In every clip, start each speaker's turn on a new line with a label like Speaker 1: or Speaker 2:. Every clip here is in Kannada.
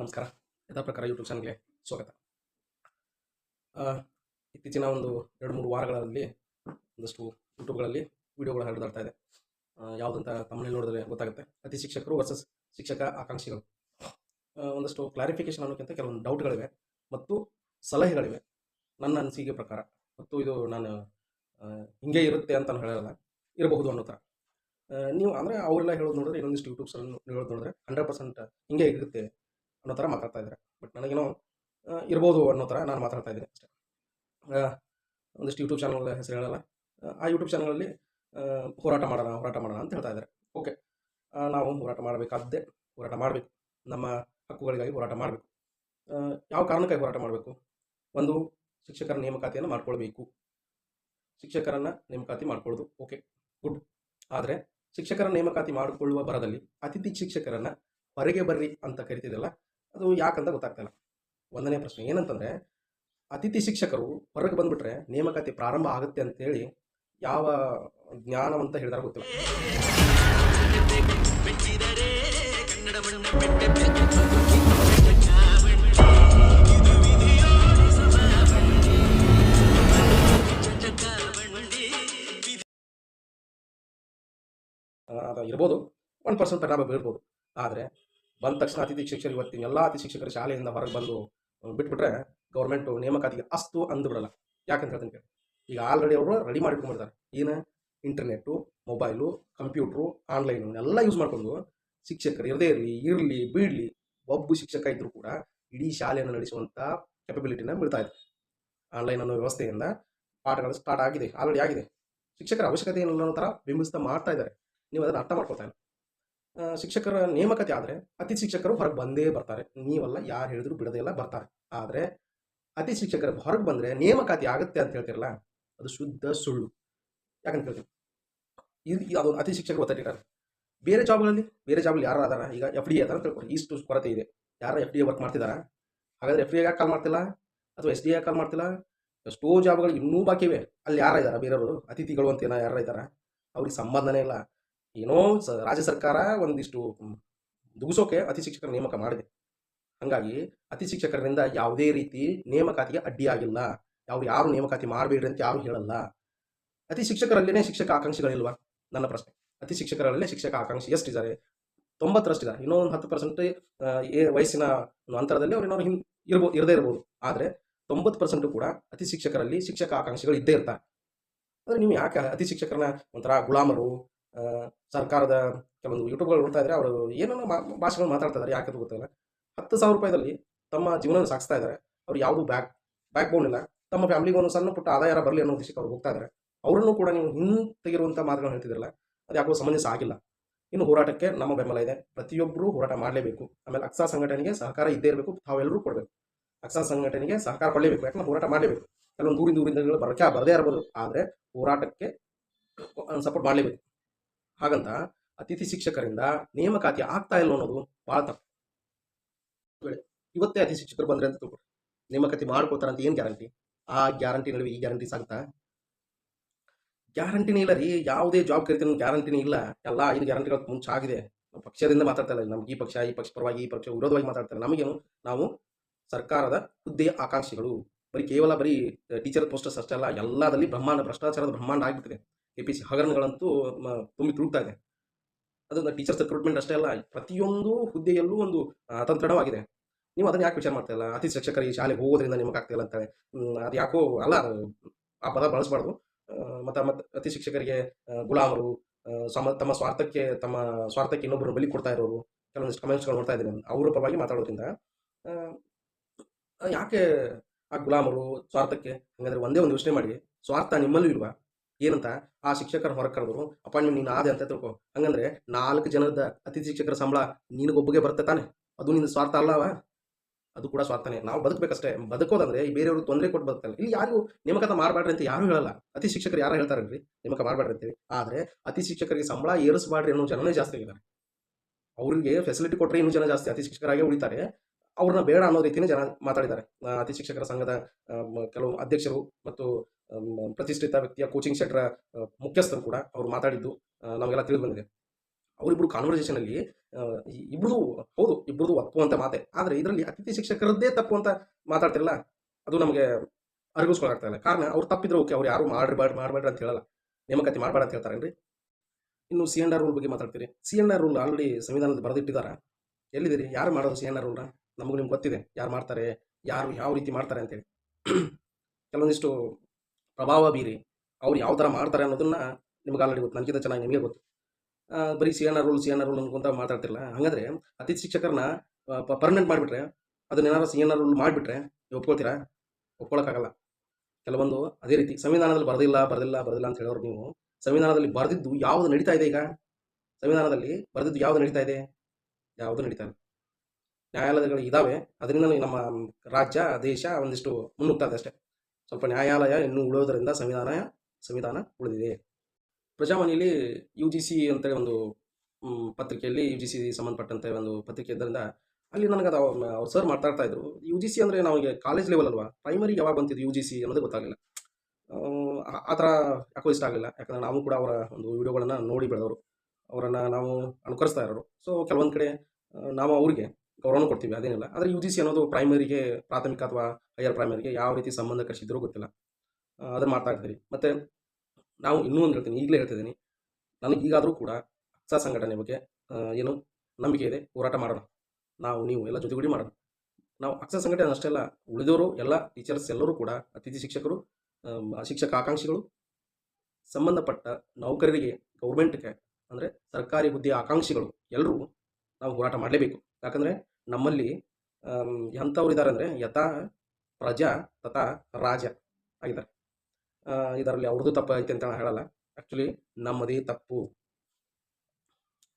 Speaker 1: ನಮಸ್ಕಾರ. ಯಥಾ ಪ್ರಕಾರ ಯೂಟ್ಯೂಬ್ ಚಾನಲ್ಗೆ ಸ್ವಾಗತ. ಇತ್ತೀಚಿನ ಒಂದು ಎರಡು ಮೂರು ವಾರಗಳಲ್ಲಿ ಒಂದಷ್ಟು ಯೂಟ್ಯೂಬ್ಗಳಲ್ಲಿ ವಿಡಿಯೋಗಳು ಹರಿದಾಡ್ತಾ ಇದೆ. ಯಾವುದಂತ ತಮ್ಮಲ್ಲಿ ನೋಡಿದ್ರೆ ಗೊತ್ತಾಗುತ್ತೆ. ಅತಿ ಶಿಕ್ಷಕರು ವರ್ಸಸ್ ಶಿಕ್ಷಕ ಆಕಾಂಕ್ಷಿಗಳು. ಒಂದಷ್ಟು ಕ್ಲಾರಿಫಿಕೇಶನ್ ಅನ್ನೋಕ್ಕಿಂತ ಕೆಲವೊಂದು ಡೌಟ್ಗಳಿವೆ ಮತ್ತು ಸಲಹೆಗಳಿವೆ ನನ್ನ ಅನಿಸಿಕೆ ಪ್ರಕಾರ. ಮತ್ತು ಇದು ನಾನು ಹಿಂಗೆ ಇರುತ್ತೆ ಅಂತ ಹೇಳಲ್ಲ. ಇರಬಹುದು ಅನ್ನೋ ಥರ. ನೀವು ಅಂದರೆ ಅವರೆಲ್ಲ ಹೇಳೋದು ನೋಡಿದ್ರೆ ಇನ್ನೊಂದಿಷ್ಟು ಯೂಟ್ಯೂಬ್ಸ್ ಹೇಳೋದು ನೋಡಿದ್ರೆ ಹಂಡ್ರೆಡ್ ಪರ್ಸೆಂಟ್ ಹಿಂಗೆ ಇರುತ್ತೆ. ಅನ್ನೋ ಥರ ಮಾತಾಡ್ತಾ ಇದ್ದಾರೆ. ಬಟ್ ನನಗೇನೋ ಇರ್ಬೋದು ಅನ್ನೋ ಥರ ನಾನು ಮಾತಾಡ್ತಾ ಇದ್ದೀನಿ ಅಷ್ಟೇ. ಒಂದಿಷ್ಟು ಯೂಟ್ಯೂಬ್ ಚಾನಲ್ಗಳ ಹೆಸರು ಹೇಳಲ್ಲ. ಆ, ಆ ಯೂಟ್ಯೂಬ್ ಚಾನಲಲ್ಲಿ ಹೋರಾಟ ಮಾಡೋಣ ಹೋರಾಟ ಮಾಡೋಣ ಅಂತ ಹೇಳ್ತಾ ಇದ್ದಾರೆ. ಓಕೆ ನಾವು ಹೋರಾಟ ಮಾಡಬೇಕಾದ್ದೇ ಹೋರಾಟ ಮಾಡಬೇಕು. ನಮ್ಮ ಹಕ್ಕುಗಳಿಗಾಗಿ ಹೋರಾಟ ಮಾಡಬೇಕು. ಯಾವ ಕಾರಣಕ್ಕಾಗಿ ಹೋರಾಟ ಮಾಡಬೇಕು? ಒಂದು ಶಿಕ್ಷಕರ ನೇಮಕಾತಿಯನ್ನು ಮಾಡ್ಕೊಳ್ಬೇಕು. ಶಿಕ್ಷಕರನ್ನು ನೇಮಕಾತಿ ಮಾಡ್ಕೊಳ್ಳೋದು ಓಕೆ ಗುಡ್ ಆದರೆ ಶಿಕ್ಷಕರ ನೇಮಕಾತಿ ಮಾಡಿಕೊಳ್ಳುವ ಬರದಲ್ಲಿ ಅತಿಥಿ ಶಿಕ್ಷಕರನ್ನು ಹೊರಗೆ ಬರ್ರಿ ಅಂತ ಕರಿತಿದ್ದಲ್ಲ ಅದು ಯಾಕಂತ ಗೊತ್ತಾಗ್ತಿಲ್ಲ ಒಂದನೇ ಪ್ರಶ್ನೆ, ಏನಂತಂದ್ರೆ ಅತಿಥಿ ಶಿಕ್ಷಕರು ಹೊರಗೆ ಬಂದ್ಬಿಟ್ರೆ ನೇಮಕಾತಿ ಪ್ರಾರಂಭ ಆಗುತ್ತೆ ಅಂತೇಳಿ ಯಾವ ಜ್ಞಾನವಂತ ಹೇಳಿದಾರೆ ಗೊತ್ತಿಲ್ಲ. ಅದು ಇರ್ಬೋದು. ಒನ್ ಪರ್ಸೆಂಟ್ ಪರಿಣಾಮ ಬೀಳ್ಬೋದು ಆದರೆ ಬಂದ ತಕ್ಷಣ ಅತಿಥಿ ಶಿಕ್ಷಕರು ಇವತ್ತಿನ ಎಲ್ಲ ಅತಿಥಿ ಶಿಕ್ಷಕರು ಶಾಲೆಯಿಂದ ಹೊರಗೆ ಬಂದು ಬಿಟ್ಬಿಟ್ರೆ ಗೌರ್ಮೆಂಟು ನೇಮಕಾತಿಗೆ ಅಸ್ತು ಅಂದ್ಬಿಡಲ್ಲ ಯಾಕಂತ ಹೇಳ್ತೀನಿ ಕೇಳಿ. ಈಗ ಆಲ್ರೆಡಿ ಅವರು ರೆಡಿ ಮಾಡಿಟ್ಕೊಂಡಿರ್ತಾರೆ ಏನು? ಇಂಟರ್ನೆಟ್ಟು ಮೊಬೈಲು ಕಂಪ್ಯೂಟ್ರು ಆನ್ಲೈನು ಎಲ್ಲ ಯೂಸ್ ಮಾಡ್ಕೊಂಡು ಶಿಕ್ಷಕರು ಇರದೇ ಇರಲಿ ಇರಲಿ, ಬೀಳಲಿ, ಒಬ್ಬ ಶಿಕ್ಷಕ ಇದ್ದರೂ ಕೂಡ ಇಡೀ ಶಾಲೆಯನ್ನು ನಡೆಸುವಂಥ ಕೆಪಬಿಲಿಟಿನ ಬೀಳ್ತಾ ಇದೆ. ಆನ್ಲೈನ್ ಅನ್ನೋ ವ್ಯವಸ್ಥೆಯಿಂದ ಪಾಠಗಳು ಸ್ಟಾರ್ಟ್ ಆಗಿದೆ ಆಲ್ರೆಡಿ ಆಗಿದೆ. ಶಿಕ್ಷಕರ ಅವಶ್ಯಕತೆ ಏನಿಲ್ಲ ಅನ್ನೋ ಥರ ಬಿಂಬಿಸ್ತಾ ಮಾಡ್ತಾ ಇದ್ದಾರೆ. ನೀವು ಅದನ್ನು ಅರ್ಥ ಮಾಡ್ಕೊತಾ ಇಲ್ಲ. ಶಿಕ್ಷಕರ ನೇಮಕತೆ ಆದರೆ ಅತಿ ಶಿಕ್ಷಕರು ಹೊರಗೆ ಬಂದೇ ಬರ್ತಾರೆ. ನೀವಲ್ಲ, ಯಾರು ಹೇಳಿದ್ರು ಬಿಡದೆ ಎಲ್ಲ ಬರ್ತಾರೆ. ಆದರೆ ಅತಿ ಶಿಕ್ಷಕರು ಹೊರಗೆ ಬಂದರೆ ನೇಮಕಾತಿ ಆಗುತ್ತೆ ಅಂತ ಹೇಳ್ತಿರಲ್ಲ, ಅದು ಶುದ್ಧ ಸುಳ್ಳು. ಯಾಕಂತ ಹೇಳ್ತೀನಿ ಇದು ಅದು ಅತಿ ಶಿಕ್ಷಕರು ಒತ್ತಡಿದ್ದಾರೆ ಬೇರೆ ಜಾಬ್ಗಳಲ್ಲಿ, ಬೇರೆ ಜಾಬಲ್ಲಿ ಯಾರು ಅದಾರ? ಈಗ ಎಫ್ ಡಿ ಅದಾರ ತಿಳ್ಕೊಳ್ಳಿ ಇಷ್ಟು ಕೊರತೆ ಇದೆ. ಯಾರು ಎಫ್ ಡಿ ಎ ವರ್ಕ್ ಮಾಡ್ತಿದ್ದಾರೆ ಹಾಗಾದ್ರೆ ಎಫ್ ಡಿ ಯಾಕೆ ಕಾಲ್ ಮಾಡ್ತಿಲ್ಲ? ಅಥವಾ ಎಸ್ ಡಿ ಎ ಕಾಲ್ ಮಾಡ್ತಿಲ್ಲ? ಎಷ್ಟೋ ಜಾಬ್ಗಳು ಇನ್ನೂ ಬಾಕಿ ಇವೆ ಅಲ್ಲಿ ಯಾರು ಇದ್ದಾರೆ ಬೇರೆಯವರು, ಅತಿಥಿಗಳು ಅಂತ ಏನೋ ಯಾರು ಇದ್ದಾರೆ ಅವ್ರಿಗೆ ಸಂಬಂಧನೇ ಇಲ್ಲ. ಏನೋ ಸ ರಾಜ್ಯ ಸರ್ಕಾರ ಒಂದಿಷ್ಟು ದುಗಿಸೋಕೆ ಅತಿ ಶಿಕ್ಷಕರ ನೇಮಕ ಮಾಡಿದೆ. ಹಾಗಾಗಿ ಅತಿ ಶಿಕ್ಷಕರಿಂದ ಯಾವುದೇ ರೀತಿ ನೇಮಕಾತಿಗೆ ಅಡ್ಡಿಯಾಗಿಲ್ಲ ಅವ್ರು ಯಾರು ನೇಮಕಾತಿ ಮಾಡಬೇಡ್ರಿ ಅಂತ ಯಾರು ಹೇಳಲ್ಲ. ಅತಿ ಶಿಕ್ಷಕರಲ್ಲೇ ಶಿಕ್ಷಕ ಆಕಾಂಕ್ಷಿಗಳಿಲ್ವಾ? ನನ್ನ ಪ್ರಶ್ನೆ. ಅತಿ ಶಿಕ್ಷಕರಲ್ಲೇ ಶಿಕ್ಷಕ ಆಕಾಂಕ್ಷಿ ಎಷ್ಟಿದ್ದಾರೆ? ತೊಂಬತ್ತರಷ್ಟಿದ್ದಾರೆ. ಇನ್ನೂ ಒಂದು ಹತ್ತು ಪರ್ಸೆಂಟ್ ವಯಸ್ಸಿನ ಅಂತರದಲ್ಲಿ ಅವ್ರು ಏನಾದ್ರು ಹಿಂಗೆ ಇರ್ಬೋದು ಇರದೇ ಇರ್ಬೋದು. ಆದರೆ ತೊಂಬತ್ತು ಪರ್ಸೆಂಟು ಕೂಡ ಅತಿ ಶಿಕ್ಷಕರಲ್ಲಿ ಶಿಕ್ಷಕ ಆಕಾಂಕ್ಷಿಗಳು ಇದ್ದೇ ಇರ್ತಾರೆ. ಆದರೆ ನೀವು ಯಾಕೆ ಅತಿ ಶಿಕ್ಷಕರನ್ನ ಒಂಥರ ಗುಲಾಮರು ಸರ್ಕಾರದ ಕೆಲವೊಂದು ಯೂಟ್ಯೂಬ್ಗಳು ನೋಡ್ತಾ ಇದ್ದಾರೆ ಅವರು ಏನೋ ಭಾಷೆಗಳು ಮಾತಾಡ್ತಾ ಇದ್ದಾರೆ ಯಾಕೆ ಗೊತ್ತಿಲ್ಲ. ಹತ್ತು ಸಾವಿರ ರೂಪಾಯಿದಲ್ಲಿ ತಮ್ಮ ಜೀವನ ಸಾಗಿಸ್ತಾ ಇದ್ದಾರೆ ಅವ್ರು ಯಾವುದು ಬ್ಯಾಕ್ ಬ್ಯಾಕ್ ಬೋನ್ ಇಲ್ಲ. ತಮ್ಮ ಫ್ಯಾಮಿಲಿಗೆ ಒಂದು ಸಣ್ಣ ಪುಟ್ಟ ಆದಾಯ ಬರಲಿ ಅನ್ನೋ ಉದ್ದೇಶಕ್ಕೆ ಅವ್ರು ಹೋಗ್ತಾ ಇದ್ದಾರೆ ಅವರನ್ನು ಕೂಡ ನೀವು ಹಿಂತೆಗಿರುವಂಥ ಮಾತುಗಳನ್ನು ಹೇಳ್ತಿದ್ರಲ್ಲ ಅದು ಯಾಕೋ ಸಮಂಜಸ ಆಗಿಲ್ಲ. ಇನ್ನು ಹೋರಾಟಕ್ಕೆ ನಮ್ಮ ಬೆಂಬಲ ಇದೆ. ಪ್ರತಿಯೊಬ್ಬರು ಹೋರಾಟ ಮಾಡಲೇಬೇಕು. ಆಮೇಲೆ ಅಕ್ಸಾ ಸಂಘಟನೆಗೆ ಸಹಕಾರ ಇದ್ದೇ ಇರಬೇಕು. ತಾವೆಲ್ಲರೂ ಕೊಡಬೇಕು. ಅಕ್ಸಾ ಸಂಘಟನೆಗೆ ಸಹಕಾರ ಕೊಡಲೇಬೇಕು. ಯಾಕಂದ್ರೆ ಹೋರಾಟ ಮಾಡಲೇಬೇಕು. ಕೆಲವೊಂದು ದೂರಿಂದ ಊರಿಂದ ಬರೋಕೆ ಬರದೇ ಇರಬಹುದು ಆದರೆ ಹೋರಾಟಕ್ಕೆ ಸಪೋರ್ಟ್ ಮಾಡಲೇಬೇಕು. ಹಾಗಂತ ಅತಿಥಿ ಶಿಕ್ಷಕರಿಂದ ನೇಮಕಾತಿ ಆಗ್ತಾ ಇಲ್ಲ ಅನ್ನೋದು ಭಾಳ ತಪ್ಪು. ಇವತ್ತೇ ಅತಿಥಿ ಶಿಕ್ಷಕರು ಬಂದ್ರೆ ಅಂತ ತಗೊಳ್ಳಿ ನೇಮಕಾತಿ ಮಾಡ್ಕೊಳ್ತಾರ ಅಂತ ಏನು ಗ್ಯಾರಂಟಿ? ಆ ಗ್ಯಾರಂಟಿ ನಡುವೆ ಈ ಗ್ಯಾರಂಟಿ ಸಾಗುತ್ತಾ ಗ್ಯಾರಂಟಿನೇ ಇಲ್ಲ ರೀ, ಯಾವುದೇ ಜಾಬ್ ಕರಿತೀನಿ ಗ್ಯಾರಂಟಿನೇ ಇಲ್ಲ. ಎಲ್ಲ ಐದು ಗ್ಯಾರಂಟಿಗಳು ಮುಂಚೆ ಆಗಿದೆ ಪಕ್ಷದಿಂದ ಮಾತಾಡ್ತಾ ಇಲ್ಲ, ನಮ್ಗೆ ಈ ಪಕ್ಷ ಈ ಪಕ್ಷ ಪರವಾಗಿ, ಈ ಪಕ್ಷ ವಿರೋಧವಾಗಿ ಮಾತಾಡ್ತಾರೆ ನಮಗೇನು, ನಾವು ಸರ್ಕಾರದ ಹುದ್ದೆಯ ಆಕಾಂಕ್ಷಿಗಳು. ಬರೀ ಕೇವಲ ಬರೀ ಟೀಚರ್ ಪೋಸ್ಟರ್ಸ್ ಅಷ್ಟೇ ಅಲ್ಲ, ಎಲ್ಲದಲ್ಲಿ ಬ್ರಹ್ಮಾಂಡ, ಭ್ರಷ್ಟಾಚಾರದ ಬ್ರಹ್ಮಾಂಡ ಆಗಿಬಿಟ್ಟಿದೆ. ಕೆ ಪಿ ಸಿ ಹಗರಣಗಳಂತೂ ತುಂಬಿ ತುಳುಕ್ತಾ ಇದೆ. ಅದರಿಂದ ಟೀಚರ್ಸ್ ರಿಕ್ರೂಟ್ಮೆಂಟ್ ಅಷ್ಟೇ ಅಲ್ಲ, ಪ್ರತಿಯೊಂದು ಹುದ್ದೆಯಲ್ಲೂ ಒಂದು ಅತಂತ್ರಣವಾಗಿದೆ ನೀವು ಅದನ್ನು ಯಾಕೆ ವಿಚಾರ ಮಾಡ್ತಾ ಇಲ್ಲ? ಅತಿ ಶಿಕ್ಷಕರು ಈ ಶಾಲೆಗೆ ಹೋಗೋದ್ರಿಂದ ನಿಮಗೆ ಆಗ್ತಿಲ್ಲ ಅಂತಾರೆ. ಅದು ಯಾಕೋ ಅಲ್ಲ, ಆ ಪದ ಬಳಸಬಾರ್ದು. ಮತ್ತು ಮತ್ತು ಅತಿ ಶಿಕ್ಷಕರಿಗೆ ಗುಲಾಮರು ಸಮ, ತಮ್ಮ ಸ್ವಾರ್ಥಕ್ಕೆ ತಮ್ಮ ಸ್ವಾರ್ಥಕ್ಕೆ ಇನ್ನೊಬ್ಬರು ಬಲಿ ಕೊಡ್ತಾ ಇರೋರು, ಕೆಲವೊಂದಿಷ್ಟು ಕಮೆಂಟ್ಸ್ಗಳು ನೋಡ್ತಾ ಇದ್ದೀನಿ ಅವರ ಪರವಾಗಿ ಮಾತಾಡೋದ್ರಿಂದ ಯಾಕೆ ಆ ಗುಲಾಮರು ಸ್ವಾರ್ಥಕ್ಕೆ, ಹಾಗಾದ್ರೆ ಒಂದೇ ಒಂದು ಯೋಚನೆ ಮಾಡಿ, ಸ್ವಾರ್ಥ ನಿಮ್ಮಲ್ಲೂ ಇಲ್ವಾ? ಏನಂತ? ಆ ಶಿಕ್ಷಕರ ಹೊರಗೆ ಕರೆದ್ರು. ಅಪಾಯಿಂಟ್ಮೆಂಟ್ ನೀನು ಆದೆ ಅಂತ ತಿಳ್ಕೊ. ಹಂಗಂದ್ರೆ ನಾಲ್ಕು ಜನದ ಅತಿಥಿ ಶಿಕ್ಷಕರ ಸಂಬಳ ನಿನಗೊಬ್ಬಗೆ ಬರುತ್ತೆ ತಾನೆ? ಅದು ನಿನ್ನ ಸ್ವಾರ್ಥ ಅಲ್ಲವಾ ಅದು ಕೂಡ ಸ್ವಾರ್ಥನೇ. ನಾವು ಬದುಕಬೇಕಷ್ಟೇ. ಬದುಕೋದಂದ್ರೆ ಈ ಬೇರೆಯವ್ರಿಗೆ ತೊಂದರೆ ಕೊಟ್ಟು ಬದುಕಲ್ಲ ಇಲ್ಲಿ ಯಾರು ನೇಮಕಾತ ಮಾಡಬೇಡ್ರಿ ಅಂತ ಯಾರು ಹೇಳಲ್ಲ. ಅತಿ ಶಿಕ್ಷಕರು ಯಾರು ಹೇಳ್ತಾರಲ್ರಿ ನೇಮಕ ಮಾಡಬೇಡ್ರಿ ಅಂತೇಳಿ ಆದರೆ ಅತಿ ಶಿಕ್ಷಕರಿಗೆ ಸಂಬಳ ಏರಿಸಬಾಡ್ರಿ ಅನ್ನೋ ಜನನೇ ಜಾಸ್ತಿ ಆಗಿದ್ದಾರೆ. ಅವರಿಗೆ ಫೆಸಿಲಿಟಿ ಕೊಟ್ಟರೆ ಇನ್ನೂ ಜನ ಜಾಸ್ತಿ ಅತಿ ಶಿಕ್ಷಕರಾಗೇ ಉಳಿತಾರೆ. ಅವ್ರನ್ನ ಬೇಡ ಅನ್ನೋ ರೀತಿಯೇ ಜನ ಮಾತಾಡಿದ್ದಾರೆ. ಅತಿ ಶಿಕ್ಷಕರ ಸಂಘದ ಕೆಲವು ಅಧ್ಯಕ್ಷರು ಮತ್ತು ಪ್ರತಿಷ್ಠಿತ ವ್ಯಕ್ತಿಯ ಕೋಚಿಂಗ್ ಸೆಂಟರ್ ಮುಖ್ಯಸ್ಥರು ಕೂಡ ಅವರು ಮಾತಾಡಿದ್ದು ನಮಗೆಲ್ಲ ತಿಳಿದು ಬಂದಿದೆ. ಅವರಿಬ್ಬರು ಕಾನ್ವರ್ಸೇಷನಲ್ಲಿ ಇಬ್ಬರದು ಹೌದು ಇಬ್ಬರದು ಒಪ್ಪುವಂಥ ಮಾತೆ. ಆದರೆ ಇದರಲ್ಲಿ ಅತಿಥಿ ಶಿಕ್ಷಕರದ್ದೇ ತಪ್ಪು ಅಂತ ಮಾತಾಡ್ತಿರಲ್ಲ, ಅದು ನಮಗೆ ಅರಗಿಸ್ಕೊಳಕ್ತಾ ಇಲ್ಲ. ಕಾರಣ ಅವ್ರು ತಪ್ಪಿದ್ರೆ ಓಕೆ ಅವ್ರು ಯಾರು ಮಾಡಬೇಡ ಮಾಡಬೇಡ್ರಿ ಅಂತ ಹೇಳಲ್ಲ. ನೇಮಕಾತಿ ಮಾಡಬೇಡ ಅಂತ ಹೇಳ್ತಾರೇನ್ರಿ? ಇನ್ನು ಸಿ ಎನ್ ಆರ್ ರೂಲ್ ಬಗ್ಗೆ ಮಾತಾಡ್ತೀರಿ. C N R rule already ಸಂವಿಧಾನದ ಬರೆದಿಟ್ಟಿದ್ದಾರೆ ಎಲ್ಲಿದ್ದೀರಿ? ಯಾರು ಮಾಡೋದು ಸಿ ಎನ್ ಆರ್ ರೂಲ್ನ ನಮಗೂ ನಿಮ್ಗೆ ಗೊತ್ತಿದೆ. ಯಾರು ಮಾಡ್ತಾರೆ? ಯಾರು ಯಾವ ರೀತಿ ಮಾಡ್ತಾರೆ ಅಂತೇಳಿ ಕೆಲವೊಂದಿಷ್ಟು ಪ್ರಭಾವ ಬೀರಿ ಅವ್ರು ಯಾವ ಥರ ಮಾಡ್ತಾರೆ ಅನ್ನೋದನ್ನು ನಿಮ್ಗೆ ಆಲ್ರೆಡಿ ಗೊತ್ತು. ನನಗಿಂತ ಚೆನ್ನಾಗಿ ನಿಮಗೆ ಗೊತ್ತು. ಬರೀ C N R rule C N R rule ಅನ್ಕೊಂತ ಮಾತಾಡ್ತಿರಲ್ಲ ಹಾಗಾದರೆ ಅತಿಥಿ ಶಿಕ್ಷಕರನ್ನ ಪರ್ಮನೆಂಟ್ ಮಾಡಿಬಿಟ್ರೆ ಅದನ್ನೇನಾದ್ರು ಸಿ ಎನ್ ಆರ್ ರೂಲ್ ಮಾಡಿಬಿಟ್ರೆ, ನೀವು ಒಪ್ಕೊಳ್ತೀರಾ? ಒಪ್ಕೊಳ್ಳೋಕ್ಕಾಗಲ್ಲ ಕೆಲವೊಂದು ಅದೇ ರೀತಿ ಸಂವಿಧಾನದಲ್ಲಿ ಬರೆದಿಲ್ಲ ಬರೆದಿಲ್ಲ ಬರೆದಿಲ್ಲ ಅಂತ ಹೇಳೋರು ನೀವು, ಸಂವಿಧಾನದಲ್ಲಿ ಬರೆದಿದ್ದು ಯಾವುದು ನಡೀತಾ ಇದೆ ಈಗ? ಸಂವಿಧಾನದಲ್ಲಿ ಬರೆದಿದ್ದು ಯಾವುದು ನಡೀತಾ ಇದೆ? ಯಾವುದು ನಡೀತಾ ಇದೆ ನ್ಯಾಯಾಲಯಗಳು ಇದ್ದಾವೆ ಅದರಿಂದ ನಮ್ಮ ರಾಜ್ಯ, ದೇಶ ಒಂದಿಷ್ಟು ಮುನ್ನುಗ್ತಾ ಇದೆ ಅಷ್ಟೇ. ಸ್ವಲ್ಪ ನ್ಯಾಯಾಲಯ ಇನ್ನೂ ಉಳಿಯೋದರಿಂದ ಸಂವಿಧಾನ ಸಂವಿಧಾನ ಉಳಿದಿದೆ. ಪ್ರಜಾವಾಣಿಯಲ್ಲಿ ಯು ಜಿ ಸಿ ಅಂತೇಳಿ ಒಂದು ಪತ್ರಿಕೆಯಲ್ಲಿ ಯು ಜಿ ಸಿ ಸಂಬಂಧಪಟ್ಟಂತೆ ಒಂದು ಪತ್ರಿಕೆ ಇದ್ದರಿಂದ ಅಲ್ಲಿ ನನಗೆ ಅದು ಅವ್ರು ಸರ್ ಮಾತಾಡ್ತಾ ಇದ್ರು. ಯು ಜಿ ಸಿ ಅಂದರೆ ನಮಗೆ ಕಾಲೇಜ್ ಲೆವೆಲ್ ಅಲ್ವಾ? ಪ್ರೈಮರಿ ಯಾವಾಗ ಬಂತಿದ್ದು ಯು ಜಿ ಸಿ ಅನ್ನೋದು ಗೊತ್ತಾಗಲಿಲ್ಲ. ಆ- ಥರ ಯಾಕೋ ಇಷ್ಟ ಆಗಲಿಲ್ಲ. ಯಾಕಂದ್ರೆ ನಾವು ಕೂಡ ಅವರ ಒಂದು ವಿಡಿಯೋಗಳನ್ನು ನೋಡಿ ಬೆಳೆದವರು. ಅವರನ್ನು ನಾವು ಅನುಕರಿಸ್ತಾ ಇರೋರು. ಸೊ ಕೆಲವೊಂದು ಕಡೆ, ನಾವು ಅವ್ರಿಗೆ ಗೌರವನ ಕೊಡ್ತೀವಿ, ಅದೇನಿಲ್ಲ. ಆದರೆ ಯು ಜಿ ಸಿ ಅನ್ನೋದು ಪ್ರೈಮರಿಗೆ ಪ್ರಾಥಮಿಕ ಅಥವಾ ಹೈಯರ್ ಪ್ರೈಮರಿಗೆ ಯಾವ ರೀತಿ ಸಂಬಂಧ ಕಳಿಸಿದ್ರೂ ಗೊತ್ತಿಲ್ಲ. ಅದನ್ನು ಮಾತಾಡ್ತೀರಿ ಮತ್ತು ನಾವು ಇನ್ನೂ ಒಂದು ಹೇಳ್ತೀನಿ, ಈಗಲೇ ಹೇಳ್ತಿದ್ದೀನಿ ನನಗೆ ಈಗಾದರೂ ಕೂಡ ಅಕ್ಷ ಸಂಘಟನೆ ಬಗ್ಗೆ ಏನು ನಂಬಿಕೆ ಇದೆ, ಹೋರಾಟ ಮಾಡೋಣ. ನಾವು, ನೀವು ಎಲ್ಲ ಜೊತೆಗೂಡಿ ಮಾಡೋಣ. ನಾವು ಅಕ್ಷ ಸಂಘಟನೆ ಅಷ್ಟೆಲ್ಲ ಉಳಿದವರು ಎಲ್ಲ ಟೀಚರ್ಸ್ ಎಲ್ಲರೂ ಕೂಡ, ಅತಿಥಿ ಶಿಕ್ಷಕರು ಶಿಕ್ಷಕ ಆಕಾಂಕ್ಷಿಗಳು, ಸಂಬಂಧಪಟ್ಟ ನೌಕರರಿಗೆ ಗೌರ್ಮೆಂಟ್ಗೆ ಅಂದರೆ ಸರ್ಕಾರಿ ಹುದ್ದೆ ಆಕಾಂಕ್ಷಿಗಳು ಎಲ್ಲರೂ ನಾವು ಹೋರಾಟ ಮಾಡಲೇಬೇಕು. ಯಾಕಂದರೆ ನಮ್ಮಲ್ಲಿ ಎಂಥವ್ರು ಇದ್ದಾರೆ ಅಂದರೆ ಯಥಾ ಪ್ರಜಾ ತಥಾ ರಾಜ ಆಗಿದ್ದಾರೆ. ಇದರಲ್ಲಿ ಅವ್ರದ್ದು ತಪ್ಪು ಐತೆ ಅಂತ ಹೇಳಲ್ಲ. ಆ್ಯಕ್ಚುಲಿ ನಮ್ಮದೇ ತಪ್ಪು.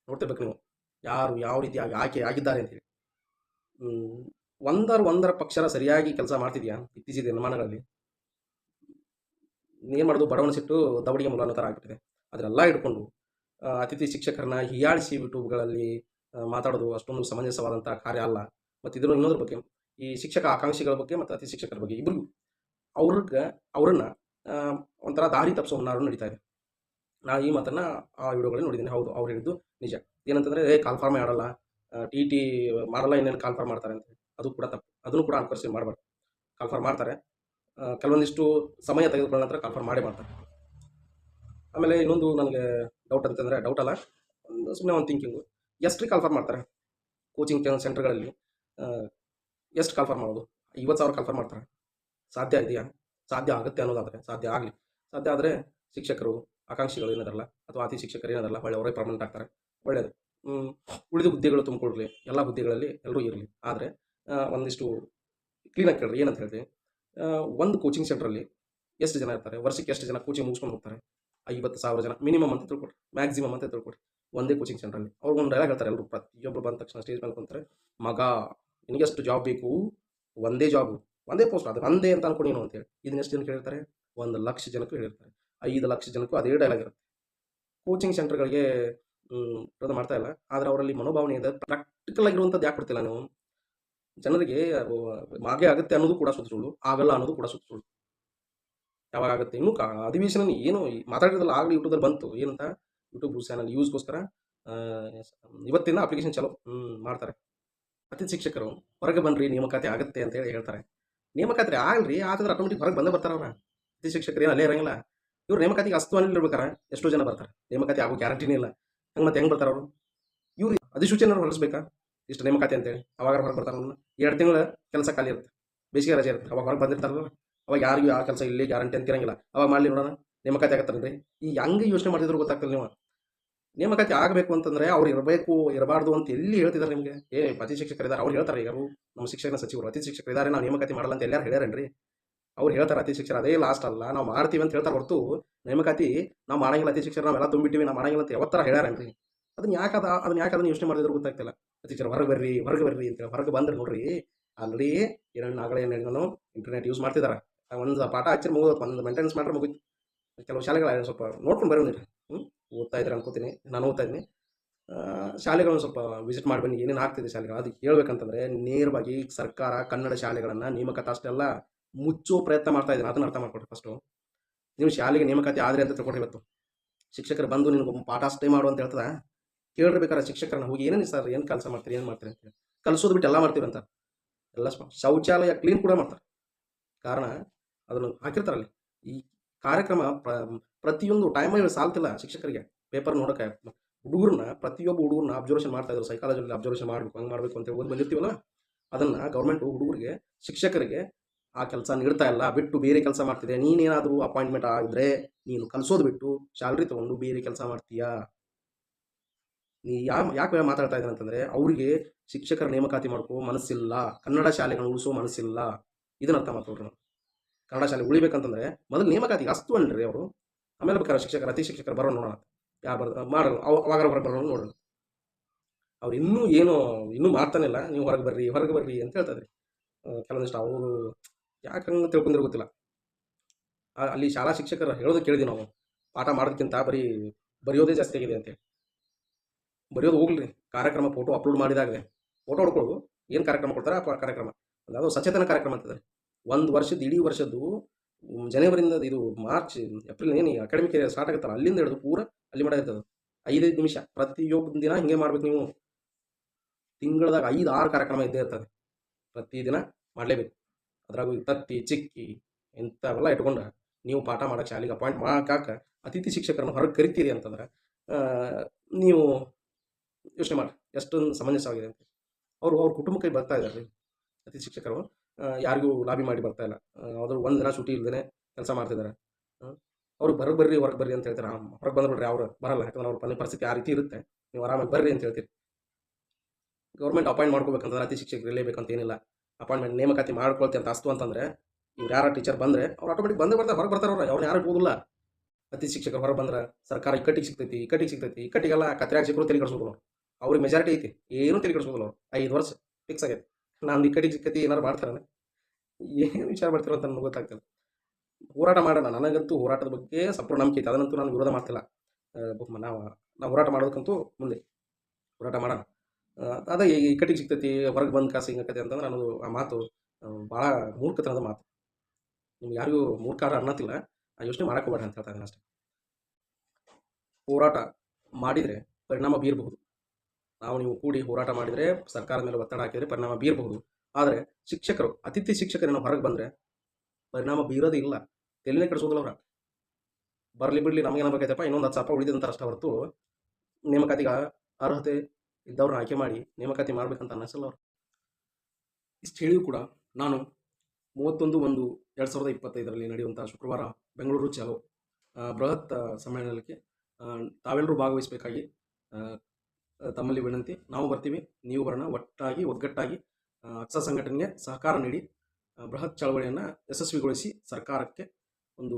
Speaker 1: ನೋಡ್ತಿರ್ಬೇಕು ನೀವು ಯಾರು ಯಾವ ರೀತಿ ಆಗಿ ಆಯ್ಕೆ ಆಗಿದ್ದಾರೆ ಅಂತ ಹೇಳಿ. ಒಂದರ ಒಂದರ ಪಕ್ಷರ ಸರಿಯಾಗಿ ಕೆಲಸ ಮಾಡ್ತಿದ್ಯಾ ಇತ್ತೀಚಿನ ದಿನಮಾನಗಳಲ್ಲಿ? ಏನು ಮಾಡೋದು ಬಡವಣ ಸಿಟ್ಟು ದವಡಿಗೆ ಅನ್ನೋ ಥರ ಆಗ್ಬಿಟ್ಟಿದೆ. ಅದನ್ನೆಲ್ಲ ಇಟ್ಕೊಂಡು ಅತಿಥಿ ಶಿಕ್ಷಕರನ್ನ ಹೀಯಾಳಿಸಿ ಯೂಟ್ಯೂಬ್ಗಳಲ್ಲಿ ಮಾತಾಡೋದು ಅಷ್ಟೊಂದು ಸಮಂಜಸವಾದಂಥ ಕಾರ್ಯ ಅಲ್ಲ. ಮತ್ತು ಇದ್ರ ಇನ್ನೊಂದ್ರ ಬಗ್ಗೆ, ಈ ಶಿಕ್ಷಕ ಆಕಾಂಕ್ಷಿಗಳ ಬಗ್ಗೆ ಮತ್ತು ಅತಿ ಶಿಕ್ಷಕರ ಬಗ್ಗೆ ಇಬ್ಬರಿಗೂ ಅವ್ರಿಗೆ, ಅವರನ್ನು ಒಂಥರ ದಾರಿ ತಪ್ಪಿಸೋ ಹುನ್ನಾರು ನಡೀತಾ ಇದೆ. ನಾ ಈ ಮಾತನ್ನು ಆ ವಿಡಿಯೋಗಳಲ್ಲಿ ನೋಡಿದ್ದೀನಿ. ಹೌದು, ಅವ್ರು ಹೇಳಿದ್ದು ನಿಜ. ಏನಂತಂದರೆ, ಏ ಕಾಲ್ಫಾರ್ಮೇ ಆಡಲ್ಲ. ಟಿ ಟಿ ಮಾಡಲ್ಲ, ಇನ್ನೇನು ಕಾಲ್ಫಾರ್ಮ್ ಮಾಡ್ತಾರೆ ಅಂತ ಅದು ಕೂಡ ತಪ್ಪು. ಅದನ್ನು ಕೂಡ ಅನುಕರಿಸಿ ಮಾಡಬಾರ್ದು. ಕಾಲ್ಫಾರ್ಮ್ ಮಾಡ್ತಾರೆ. ಕೆಲವೊಂದಿಷ್ಟು ಸಮಯ ತೆಗೆದುಕೊಂಡ ನಂತರ ಕಾಲ್ಫಾರ್ಮ್ ಮಾಡಿ ಮಾಡ್ತಾರೆ. ಆಮೇಲೆ ಇನ್ನೊಂದು ನನಗೆ ಡೌಟ್ ಅಂತಂದರೆ ಡೌಟ್ ಅಲ್ಲ. ಒಂದು ಸುಮ್ಮನೆ ಒಂದು ಥಿಂಕಿಂಗು ಎಷ್ಟು ಕಾಲ್ಫರ್ ಮಾಡ್ತಾರೆ? ಕೋಚಿಂಗ್ ಸೆಂಟರ್ಗಳಲ್ಲಿ ಎಷ್ಟು ಕಾಲ್ಫರ್ ಮಾಡೋದು? ಐವತ್ತು ಸಾವಿರ ಕಾಲ್ಫರ್ ಮಾಡ್ತಾರೆ? ಸಾಧ್ಯ ಇದೆಯಾ? ಸಾಧ್ಯ ಆಗುತ್ತೆ ಅನ್ನೋದಾದರೆ, ಸಾಧ್ಯ ಆಗಲಿ. ಸಾಧ್ಯ ಆದರೆ ಶಿಕ್ಷಕರು, ಆಕಾಂಕ್ಷಿಗಳು ಏನಾದರಲ್ಲ ಅಥವಾ ಅತಿ ಶಿಕ್ಷಕರು ಏನಾದರಲ್ಲ ಒಳ್ಳೆ ಅವರೇ ಪರ್ಮನೆಂಟ್ ಆಗ್ತಾರೆ. ಒಳ್ಳೆಯದು ಉಳಿದ ಹುದ್ದೆಗಳು ತುಂಬಿಕೊಡ್ಲಿ. ಎಲ್ಲ ಹುದ್ದೆಗಳಲ್ಲಿ ಎಲ್ಲರೂ ಇರಲಿ. ಆದರೆ ಒಂದಿಷ್ಟು ಕ್ಲೀನಾಗಿ ಕೇಳ್ರಿ. ಏನಂತ ಹೇಳ್ತೀವಿ ಒಂದು ಕೋಚಿಂಗ್ ಸೆಂಟ್ರಲ್ಲಿ ಎಷ್ಟು ಜನ ಇರ್ತಾರೆ? ವರ್ಷಕ್ಕೆ ಎಷ್ಟು ಜನ ಕೋಚಿಂಗ್ ಮುಗಿಸ್ಕೊಂಡು ಹೋಗ್ತಾರೆ? ಐವತ್ತು ಸಾವಿರ ಜನ ಮಿನಿಮಮ್ ಅಂತ ತಿಳ್ಕೊಡ್ರಿ. ಮ್ಯಾಕ್ಸಿಮಮ್ ಅಂತ ತಿಳ್ಕೊಡ್ರಿ. ಒಂದೇ ಕೋಚಿಂಗ್ ಸೆಂಟ್ರಲ್ಲಿ ಅವ್ರಿಗೆ ಒಂದು ಡೈಲಾಗ್ ಹೇಳ್ತಾರೆ ಎಲ್ಲರೂ ಪ್ರತಿಯೊಬ್ಬರು ಬಂದ ತಕ್ಷಣ ಸ್ಟೇಜ್ ಮೇಲೆ ಕುಂತಾರೆ, ಮಗ, ನಿನಗೆಷ್ಟು ಜಾಬ್ ಬೇಕು? ಒಂದೇ ಜಾಬು ಒಂದೇ ಪೋಸ್ಟ್ ಅದು ಒಂದೇ ಅಂತ ಅನ್ಕೊಂಡು ಏನು ಅಂತೇಳಿ ಇದನ್ನ ಎಷ್ಟು ಜನಕ್ಕೆ ಹೇಳ್ತಾರೆ ಒಂದು ಲಕ್ಷ ಜನಕ್ಕೂ ಹೇಳಿರ್ತಾರೆ. ಐದು ಲಕ್ಷ ಜನಕ್ಕೂ ಅದೇ ಡೈಲಾಗ್ ಇರುತ್ತೆ. ಕೋಚಿಂಗ್ ಸೆಂಟರ್ಗಳಿಗೆ ವಿರೋಧ ಮಾಡ್ತಾ ಇಲ್ಲ. ಆದರೆ ಅವರಲ್ಲಿ ಮನೋಭಾವನೆ ಇದೆ. ಪ್ರಾಕ್ಟಿಕಲ್ ಆಗಿರುವಂಥದ್ದು ಯಾಕೆ ಕೊಡ್ತಿಲ್ಲ ನೀವು? ಜನರಿಗೆ ಮಾಗೆ ಆಗುತ್ತೆ ಅನ್ನೋದು ಕೂಡ ಸುತ್ತ ಆಗಲ್ಲ ಅನ್ನೋದು ಕೂಡ ಸುತ್ತ ಯಾವಾಗ ಆಗುತ್ತೆ? ಇನ್ನೂ ಅಧಿವೇಶನ ಏನು ಈ ಮಾತಾಡಿದ್ರಲ್ಲ ಆಗಲಿ ಯೂಟ್ಯೂಬಲ್ಲಿ ಬಂತು. ಏನಂತ? ಯೂಟ್ಯೂಬ್ ಚಾನಲ್ ಯೂಸ್ಗೋಸ್ಕರ ಇವತ್ತಿನ ಅಪ್ಲಿಕೇಶನ್ ಚಲೋ ಮಾಡ್ತಾರೆ. ಅತಿಥಿ ಶಿಕ್ಷಕರು, ಹೊರಗೆ ಬನ್ರಿ, ನೇಮಕಾತಿ ಆಗುತ್ತೆ ಅಂತ ಹೇಳಿ ಹೇಳ್ತಾರೆ. ನೇಮಕಾತಿ ಆಗಲ್ರಿ ಆದ್ರೆ ಆಟೋಮೆಟಿಕ್ ಹೊರಗೆ ಬಂದೇ ಬರ್ತಾರೆ ಅವ್ರ. ಅತಿಥಿ ಶಿಕ್ಷಕರು ಏನು ಅಲ್ಲೇ ಇರಂಗಿಲ್ಲ. ಇವ್ರು ನೇಮಕಾತಿಗೆ ಅಸ್ತವಾನಲ್ಲಿ ಇರ್ಬೇಕಾರೆ, ಎಷ್ಟೋ ಜನ ಬರ್ತಾರೆ. ನೇಮಕಾತಿ ಆಗೋ ಗ್ಯಾರಂಟಿನೇ ಇಲ್ಲ. ಹಂಗೆ ಮತ್ತೆ ಹೆಂಗೆ ಬರ್ತಾರೆ ಅವರು? ಇವ್ರು ಅಧಿಸೂಚನೆ ಹೊರಡಿಸ್ಬೇಕಾ? ಇಷ್ಟು ನೇಮಕಾತಿ ಅಂತೇಳಿ. ಅವಾಗ ಹೊರಗೆ ಬರ್ತಾರೆ ಅವ್ರನ್ನ ಎರಡು ತಿಂಗಳ ಕೆಲಸ ಖಾಲಿ ಇರುತ್ತೆ. ಬೇಸಿಗೆ ರಜೆ ಇರುತ್ತೆ. ಅವಾಗ ಹೊರಗೆ ಬಂದಿರ್ತಾರಲ್ಲ ಅವಾಗ ಯಾರಿಗೂ ಆ ಕೆಲಸ ಇಲ್ಲಿ ಗ್ಯಾರಂಟಿ ಅಂತ ಇರಂಗಿಲ್ಲ ಅವಾಗ ಮಾಡಲಿ ನೋಡೋಣ. ನೇಮಕಾತಿ ರೀ ಈ ಹೆಂಗೆ ಯೋಚನೆ ಮಾಡಿದ್ರು ಗೊತ್ತಾಗ್ತದೆ ನೀವು. ನೇಮಕಾತಿ ಆಗಬೇಕು ಅಂತಂದ್ರೆ ಅವ್ರು ಇರಬೇಕು, ಇರಬಾರ್ದು ಅಂತ ಎಲ್ಲಿ ಹೇಳ್ತಿದ್ದಾರೆ ನಿಮಗೆ? ಏ ಅತಿ ಶಿಕ್ಷಕರು ಇದ್ದಾರೆ ಅವ್ರು ಹೇಳ್ತಾರೆ ಈಗ ನಮ್ಮ ಶಿಕ್ಷಣ ಸಚಿವರು ಅತಿ ಶಿಕ್ಷಕರು ಇದ್ದಾರೆ ನಾವು ನೇಮಕಾತಿ ಮಾಡಲ್ಲ ಅಂತ ಎಲ್ಲರೂ ಹೇಳ್ಯಾರೇನ್ರಿ? ಅವ್ರು ಹೇಳ್ತಾರೆ ಅತಿ ಶಿಕ್ಷಕರು, ಅದೇ ಲಾಸ್ಟ್ ಅಲ್ಲ, ನಾವು ಮಾಡ್ತೀವಿ ಅಂತ ಹೇಳ್ತಾರೆ ಹೊರತು ನೇಮಕಾತಿ ನಾವು ಮಾಡಂಗಿಲ್ಲ ಅತಿ ಶಿಕ್ಷಕರು, ನಾವೆಲ್ಲ ತುಂಬಿಟ್ಟಿವಿ, ನಾವು ಮಾಡಂಗಿಲ್ಲ ಅಂತ ಯಾವತ್ತರ ಹೇಳ್ಯಾರೇನ್ರಿ? ಅದನ್ನ ಯಾಕೆ ಅದ ಅದನ್ನ ಯಾಕೆ ಅದನ್ನ ಯೋಚನೆ ಮಾಡಿದ್ರು ಗೊತ್ತಾಗ್ತಿಲ್ಲ. ಅತಿ ಶಿಕ್ಷಕರು, ಹೊರಗೆ ಬರ್ರಿ ಹೊರಗೆ ಬರ್ರಿ ಅಂತ ಹೊರಗೆ ಬಂದ್ರೆ ನೋಡ್ರಿ, ಆಲ್ರೆಡಿ ಏನೇನು ಆಗಲೇ ಏನು ಇಂಟರ್ನೆಟ್ ಯೂಸ್ ಮಾಡ್ತಿದ್ದಾರೆ ಒಂದು ಪಾಠ ಹಚ್ಚಿರ್ ಮುಗಿದು ಒಂದು ಮೇಂಟೆನೆನ್ಸ್ ಮಾಡ್ರೆ ಮುಗಿತು. ಕೆಲವು ಶಾಲೆಗಳ ಸ್ವಲ್ಪ ನೋಡ್ಕೊಂಡು ಬರೋಣ ಹ್ಞೂ ಓದ್ತಾ ಇದ್ರೆ ಅನ್ಕೋತೀನಿ. ನಾನು ಓದ್ತಾ ಇದ್ದೀನಿ. ಶಾಲೆಗಳನ್ನು ಸ್ವಲ್ಪ ವಿಸಿಟ್ ಮಾಡಿ ಏನೇನು ಆಗ್ತಿದೆ ಶಾಲೆಗಳು? ಅದಕ್ಕೆ ಹೇಳ್ಬೇಕಂತಂದ್ರೆ ನೇರವಾಗಿ ಸರ್ಕಾರ, ಕನ್ನಡ ಶಾಲೆಗಳನ್ನು ನೇಮಕಾತಿ ಅಷ್ಟೆಲ್ಲ ಮುಚ್ಚೋ ಪ್ರಯತ್ನ ಮಾಡ್ತಾ ಇದ್ದಾರೆ. ಅದನ್ನ ಅರ್ಥ ಮಾಡ್ಕೊಡ್ರಿ ಫಸ್ಟು ನೀವು ಶಾಲೆಗೆ ನೇಮಕಾತಿ ಆದರೆ ಅಂತ ತಿಳ್ಕೊಡ್ರಿ ಇವತ್ತು. ಶಿಕ್ಷಕರು ಬಂದು ನಿನಗೆ ಪಾಠ ಅಷ್ಟೇ ಮಾಡು ಅಂತ ಹೇಳ್ತದ? ಕೇಳ್ರಿ ಶಿಕ್ಷಕರನ್ನ ಹೋಗಿ ಏನೇನು ಸರ್ ಏನು ಕೆಲಸ ಮಾಡ್ತೀರಿ, ಏನು ಮಾಡ್ತೀರಿ ಅಂತ ಕಲಿಸೋದು ಬಿಟ್ಟು ಎಲ್ಲ ಮಾಡ್ತೀವಿ ಅಂತ. ಎಲ್ಲ ಶೌಚಾಲಯ ಕ್ಲೀನ್ ಕೂಡ ಮಾಡ್ತಾರೆ. ಕಾರಣ ಅದನ್ನು ಹಾಕಿರ್ತಾರಲ್ಲಿ. ಈ ಕಾರ್ಯಕ್ರಮ ಪ್ರತಿಯೊಂದು ಟೈಮಲ್ಲಿ ಸಾಲ್ತಿಲ್ಲ ಶಿಕ್ಷಕರಿಗೆ. ಪೇಪರ್ ನೋಡೋಕೆ ಹುಡುಗರನ್ನ, ಪ್ರತಿಯೊಬ್ಬ ಹುಡುಗರನ್ನ ಅಬ್ಸರ್ವೇಷನ್ ಮಾಡ್ತಾ ಇದ್ರು ಸೈಕಾಲಜಿಯಲ್ಲಿ ಅಬ್ಸರ್ವೇಷನ್ ಮಾಡಬೇಕು, ಹಂಗೆ ಮಾಡಬೇಕು ಅಂತ ಓದಿ ಬಂದಿರ್ತೀವಲ್ಲ, ಅದನ್ನು ಗೌರ್ಮೆಂಟ್ ಹುಡುಗರಿಗೆ, ಶಿಕ್ಷಕರಿಗೆ ಆ ಕೆಲಸ ನೀಡ್ತಾ ಇಲ್ಲ, ಬಿಟ್ಟು ಬೇರೆ ಕೆಲಸ ಮಾಡ್ತಿದೆ, ನೀನೇನಾದರೂ ಅಪಾಯಿಂಟ್ಮೆಂಟ್ ಆಗಿದ್ರೆ ನೀನು ಕಲಿಸೋದು ಬಿಟ್ಟು ಸ್ಯಾಲ್ರಿ ತೊಗೊಂಡು ಬೇರೆ ಕೆಲಸ ಮಾಡ್ತೀಯಾ? ನೀ ಯಾ, ಯಾಕೆ ಮಾತಾಡ್ತಾ ಇದ್ದೀನಿ ಅಂತಂದರೆ, ಅವರಿಗೆ ಶಿಕ್ಷಕರ ನೇಮಕಾತಿ ಮಾಡ್ಕೋ ಮನಸ್ಸಿಲ್ಲ, ಕನ್ನಡ ಶಾಲೆಗಳನ್ನು ಉಳಿಸೋ ಮನಸ್ಸಿಲ್ಲ. ಇದನ್ನ ಅರ್ಥ ಮಾಡ್ಕೊಳ್ರಿ ಕನ್ನಡ ಶಾಲೆ ಉಳಿಬೇಕಂತಂದರೆ, ಮೊದಲು ನೇಮಕಾತಿ ಅಸ್ತು ಅನ್ರಿ ಅವರು. ಆಮೇಲೆ ಬೇಕಾದ್ರೆ ಶಿಕ್ಷಕರು, ಅತಿ ಶಿಕ್ಷಕರು ಬರೋಣ ನೋಡೋಣ ಯಾರು ಬರ್ ಅವ ಅವಾಗ ಹೊರಗೆ ಬರೋಣ ನೋಡೋಣ. ಅವ್ರು ಇನ್ನೂ ಏನು, ಇನ್ನೂ ಮಾಡ್ತಾನೆ ಇಲ್ಲ. ನೀವು ಹೊರಗೆ ಬರ್ರಿ ಹೊರಗೆ ಬರ್ರಿ ಅಂತ ಹೇಳ್ತಾರೆ ಕೆಲವೊಂದಿಷ್ಟು ಅವರು ಯಾಕೆ ಹಂಗೆ ತಿಳ್ಕೊಂಡ್ರೆ ಗೊತ್ತಿಲ್ಲ. ಅಲ್ಲಿ ಶಾಲಾ ಶಿಕ್ಷಕರು ಹೇಳೋದು ಕೇಳಿದ್ವಿ ನಾವು. ಪಾಠ ಮಾಡೋದಕ್ಕಿಂತ ಬರೀ ಬರೆಯೋದೇ ಜಾಸ್ತಿ ಆಗಿದೆ ಅಂತೇಳಿ. ಬರೆಯೋದು ಹೋಗ್ಲಿ. ಕಾರ್ಯಕ್ರಮ ಫೋಟೋ ಅಪ್ಲೋಡ್ ಮಾಡಿದಾಗಲೇ. ಫೋಟೋ ಹೊಡ್ಕೊಳ್ಳೋದು ಏನು ಕಾರ್ಯಕ್ರಮ ಕೊಡ್ತಾರೆ ಆ ಕಾರ್ಯಕ್ರಮ. ಅದು ಸಚೇತನ ಕಾರ್ಯಕ್ರಮ ಅಂತದೆ ಒಂದು ವರ್ಷದ ಇಡೀ ವರ್ಷದ್ದು ಜನವರಿಂದ ಇದು ಮಾರ್ಚ್, ಏಪ್ರಿಲ್ ಏನು ಅಕಾಡೆಮಿಕ್ ಸ್ಟಾರ್ಟ್ ಆಗುತ್ತಲ್ಲ, ಅಲ್ಲಿಂದ ಹಿಡಿದು ಪೂರ ಅಲ್ಲಿ ಮಾಡಿರ್ತದೆ ಐದೈದು ನಿಮಿಷ ಪ್ರತಿಯೊಬ್ಬ ದಿನ ಹಿಂಗೆ ಮಾಡ್ಬೇಕು ನೀವು. ತಿಂಗಳದಾಗ ಐದು, ಆರು ಕಾರ್ಯಕ್ರಮ ಇದ್ದೇ ಇರ್ತದೆ. ಪ್ರತಿದಿನ ಮಾಡಲೇಬೇಕು. ಅದ್ರಾಗೂ ತತ್ತಿ, ಚಿಕ್ಕಿ ಇಂಥವೆಲ್ಲ ಇಟ್ಕೊಂಡು ನೀವು ಪಾಠ ಮಾಡಕ್ಕೆ ಶಾಲೆಗೆ ಅಪಾಯಿಂಟ್ ಮಾಡಾಕ ಅತಿಥಿ ಶಿಕ್ಷಕರನ್ನು ಹೊರಗೆ ಕರಿತೀರಿ ಅಂತಂದ್ರೆ ನೀವು ಯೋಚನೆ ಮಾಡಿ ಎಷ್ಟೊಂದು ಸಮಂಜಸವಾಗಿದೆ ಅಂತ. ಅವರು ಅವ್ರ ಕುಟುಂಬಕ್ಕೆ ಬರ್ತಾ ಇದ್ದಾರೆ ಅತಿಥಿ ಶಿಕ್ಷಕರು ಯಾರಿಗೂ ಲಾಬಿ ಮಾಡಿ ಬರ್ತಾ ಇಲ್ಲ. ಅವರು ಒಂದು ದಿನ ಸೂಟಿ ಇಲ್ದೇ ಕೆಲಸ ಮಾಡ್ತಿದ್ದಾರೆ ಅವ್ರು ಹೊರಗೆ ಬರ್ರಿ ಹೊರಗೆ ಬರ್ರಿ ಅಂತ ಹೇಳ್ತಾರೆ. ಹೊರಗೆ ಬಂದ್ಬಿಡ್ರಿ ಅವ್ರು ಬರಲ್ಲ. ಯಾಕಂದ್ರೆ ಅವ್ರ ಪನಿ ಪರಿಸ್ಥಿತಿ ಆ ರೀತಿ ಇರುತ್ತೆ. ನೀವು ಆರಾಮಾಗಿ ಬರ್ರಿ ಅಂತ ಹೇಳ್ತೀರಿ. ಗೌರ್ಮೆಂಟ್ ಅಪಾಯಿಂಟ್ ಮಾಡ್ಕೋಬೇಕಂತಂದ್ರೆ ಅತಿ ಶಿಕ್ಷಕರು ಇರಲೇಬೇಕಂತ ಏನಿಲ್ಲ. ಅಪಾಯಿಂಟ್ಮೆಂಟ್ ನೇಮಕಾತಿ ಮಾಡ್ಕೊಳ್ತೀವಿ ಅಂತ ಅಸ್ತು ಅಂತಂದ್ರೆ ಇವ್ರು ಯಾರು ಟೀಚರ್ ಬಂದರೆ ಅವ್ರು ಆಟೋಮೆಟಿಕ್ ಬಂದೇ ಬರ್ತಾರೆ, ಹೊರಗೆ ಬರ್ತಾರೆ ಅವ್ರು. ಅವ್ರು ಯಾರು ಹೋಗಲ್ಲ ಅತಿ ಶಿಕ್ಷಕರು ಹೊರಗೆ ಬಂದ್ರೆ ಸರ್ಕಾರ ಇಕ್ಕಟ್ಟಿಗೆ ಸಿಗ್ತೈತಿ ಇಕ್ಕಟ್ಟಿಗೆ ಸಿಗ್ತೈತಿ. ಇಕ್ಕಟ್ಟಿಗೆಲ್ಲ ಕತ್ರಿಯಾಗಿ ಸಿಕ್ಕರು ತಲೆ ಕೆಡಿಸೋದು ಅವ್ರಿಗೆ ಮೆಜಾರಿಟಿ ಐತಿ. ಏನೂ ಕೆಡಿಸೋದಿಲ್ಲ ಅವ್ರು. ಐದು ವರ್ಷ ಫಿಕ್ಸ್ ಆಗೈತೆ. ನಾನು ಈ ಕಡೆ ಸಿಕ್ಕತಿ ಏನಾರು ಮಾಡ್ತಾರೆ ಏನು ವಿಚಾರ ಮಾಡ್ತಿರೋ ಅಂತ ನನಗೆ ಗೊತ್ತಾಗ್ತದೆ ಹೋರಾಟ ಮಾಡೋಣ. ನನಗಂತೂ ಹೋರಾಟದ ಬಗ್ಗೆ ಸಂಪೂರ್ಣ ನಂಬಿಕೆ ಐತೆ ಅದನ್ನಂತೂ ನಾನು ವಿರೋಧ ಮಾಡ್ತಿಲ್ಲ. ನಾವು ನಾವು ಹೋರಾಟ ಮಾಡೋದಕ್ಕಂತೂ ಮುಂದೆ. ಹೋರಾಟ ಮಾಡೋಣ. ಅದೇ ಈ ಕಟ್ಟಿಗೆ ಸಿಗ್ತೈತಿ, ಹೊರಗೆ ಬಂದು ಕಾಸು ಹಿಂಗಾಕತಿ ಅಂತಂದ್ರೆ ನಾನು ಆ ಮಾತು ಭಾಳ ಮೂರ್ಖತನದ ಮಾತು. ನಿಮ್ಗೆ ಯಾರಿಗೂ ಮೂರ್ಖಾರ ಅನ್ನತಿಲ್ಲ ಆ ಯೋಚನೆ ಮಾಡೋಕೆ ಹೋಗ್ಬೇಡ ಅಂತ ಹೇಳ್ತಾ ಅಷ್ಟೇ. ಹೋರಾಟ ಮಾಡಿದರೆ ಪರಿಣಾಮ ಬೀರಬಹುದು. ನಾವು ನೀವು ಕೂಡಿ ಹೋರಾಟ ಮಾಡಿದರೆ ಸರ್ಕಾರದ ಮೇಲೆ ಒತ್ತಡ ಹಾಕಿದರೆ ಪರಿಣಾಮ ಬೀರಬಹುದು. ಆದರೆ ಶಿಕ್ಷಕರು, ಅತಿಥಿ ಶಿಕ್ಷಕರೇನೋ ಹೊರಗೆ ಬಂದರೆ ಪರಿಣಾಮ ಬೀರೋದೇ ಇಲ್ಲ. ತಲೆನೇ ಕೆಡಿಸೋದಿಲ್ಲ ಅವರ? ಬರಲಿ ಬಿಡಲಿ ನಮಗೇನಾಗಬೇಕೈತಪ್ಪ ಇನ್ನೊಂದು ಹತ್ತು ಸಾವಿರ ರೂಪಾಯಿ ಉಳಿದಂತ ಅಷ್ಟೇ ಹೊರತು ನೇಮಕಾತಿಗೆ ಅರ್ಹತೆ ಇದ್ದವ್ರನ್ನ ಆಯ್ಕೆ ಮಾಡಿ ನೇಮಕಾತಿ ಮಾಡಬೇಕಂತ ಅನ್ನಿಸಲ್ಲ ಅವರು. ಇಷ್ಟು ಹೇಳಿಯೂ ಕೂಡ ನಾನು ಮೂವತ್ತೊಂದು ಒಂದು ಎರಡು ಸಾವಿರದ ಇಪ್ಪತ್ತೈದರಲ್ಲಿ ನಡೆಯುವಂಥ ಶುಕ್ರವಾರ ಬೆಂಗಳೂರು ಚಾಲೋ ಬೃಹತ್ ಸಮ್ಮೇಳನಕ್ಕೆ ತಾವೆಲ್ಲರೂ ಭಾಗವಹಿಸಬೇಕಾಗಿ ತಮ್ಮಲ್ಲಿ ವಿನಂತಿ. ನಾವು ಬರ್ತೀವಿ. ನೀವು ಬರೋಣ. ಒಟ್ಟಾಗಿ, ಒಗ್ಗಟ್ಟಾಗಿ ಅಕ್ಸ ಸಂಘಟನೆಗೆ ಸಹಕಾರ ನೀಡಿ ಬೃಹತ್ ಚಳವಳಿಯನ್ನು ಯಶಸ್ವಿಗೊಳಿಸಿ ಸರ್ಕಾರಕ್ಕೆ ಒಂದು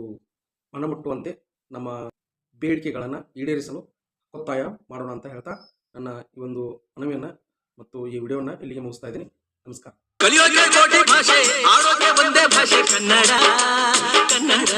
Speaker 1: ಮನಮುಟ್ಟುವಂತೆ ನಮ್ಮ ಬೇಡಿಕೆಗಳನ್ನು ಈಡೇರಿಸಲು ಒತ್ತಾಯ ಮಾಡೋಣ ಅಂತ ಹೇಳ್ತಾ ನನ್ನ ಈ ಒಂದು ಮನವಿಯನ್ನು ಮತ್ತು ಈ ವಿಡಿಯೋನ ಇಲ್ಲಿಗೆ ಮುಗಿಸ್ತಾ ಇದ್ದೀನಿ. ನಮಸ್ಕಾರ.
Speaker 2: ಕಲಿಯೋಕೆ ಕೋಟಿ ಭಾಷೆ ಭಾಷೆ, ಕನ್ನಡ ಕನ್ನಡ.